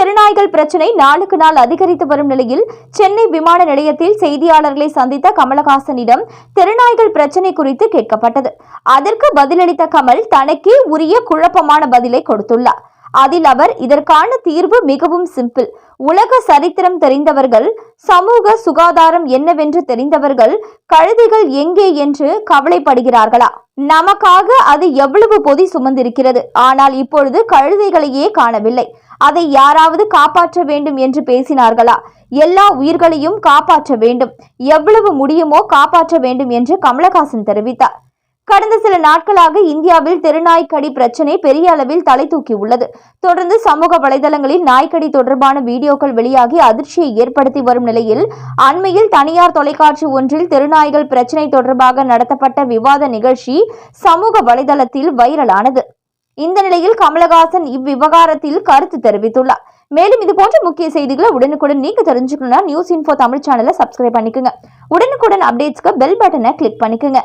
தெருநாய்கள் பிரச்சினை நாளுக்கு நாள் அதிகரித்து வரும் நிலையில் சென்னை விமான நிலையத்தில் செய்தியாளர்களை சந்தித்த கமலஹாசனிடம் தெருநாய்கள் பிரச்சினை குறித்து கேட்கப்பட்டது. அதற்கு பதிலளித்த கமல் தனக்கே உரிய குழப்பமான பதிலை கொடுத்துள்ளார். அதில் அவர் இதற்கான தீர்வு மிகவும் சிம்பிள். உலக சரித்திரம் தெரிந்தவர்கள் சமூக சுகாதாரம் என்னவென்று தெரிந்தவர்கள் கழுதைகள் எங்கே என்று கவலைப்படுகிறார்களா? நமக்காக அது எவ்வளவு பொதி சுமந்திருக்கிறது. ஆனால் இப்பொழுது கழுதைகளையே காணவில்லை. அதை யாராவது காப்பாற்ற வேண்டும் என்று பேசினார்களா? எல்லா உயிர்களையும் காப்பாற்ற வேண்டும். எவ்வளவு முடியுமோ காப்பாற்ற வேண்டும் என்று கமலஹாசன் தெரிவித்தார். கடந்த சில நாட்களாக இந்தியாவில் தெருநாய்க்கடி பிரச்சனை பெரிய அளவில் தலை தூக்கி உள்ளது. தொடர்ந்து சமூக வலைதளங்களில் நாய்க்கடி தொடர்பான வீடியோக்கள் வெளியாகி அதிர்ச்சியை ஏற்படுத்தி வரும் நிலையில் அண்மையில் தனியார் தொலைக்காட்சி ஒன்றில் தெருநாய்கள் பிரச்சினை தொடர்பாக நடத்தப்பட்ட விவாத நிகழ்ச்சி சமூக வலைதளத்தில் வைரலானது. இந்த நிலையில் கமலஹாசன் இவ்விவகாரத்தில் கருத்து தெரிவித்துள்ளார். மேலும் இது போன்ற முக்கிய செய்திகளை உடனுக்குடன் நீங்க தெரிஞ்சுக்கணும்னா நியூஸ் இன்ஃபோ தமிழ் சேனலை சப்ஸ்கிரைப் பண்ணிக்கோங்க. உடனுக்குடன் அப்டேட்ஸ்க்கு பெல் பட்டனை கிளிக் பண்ணிக்கோங்க.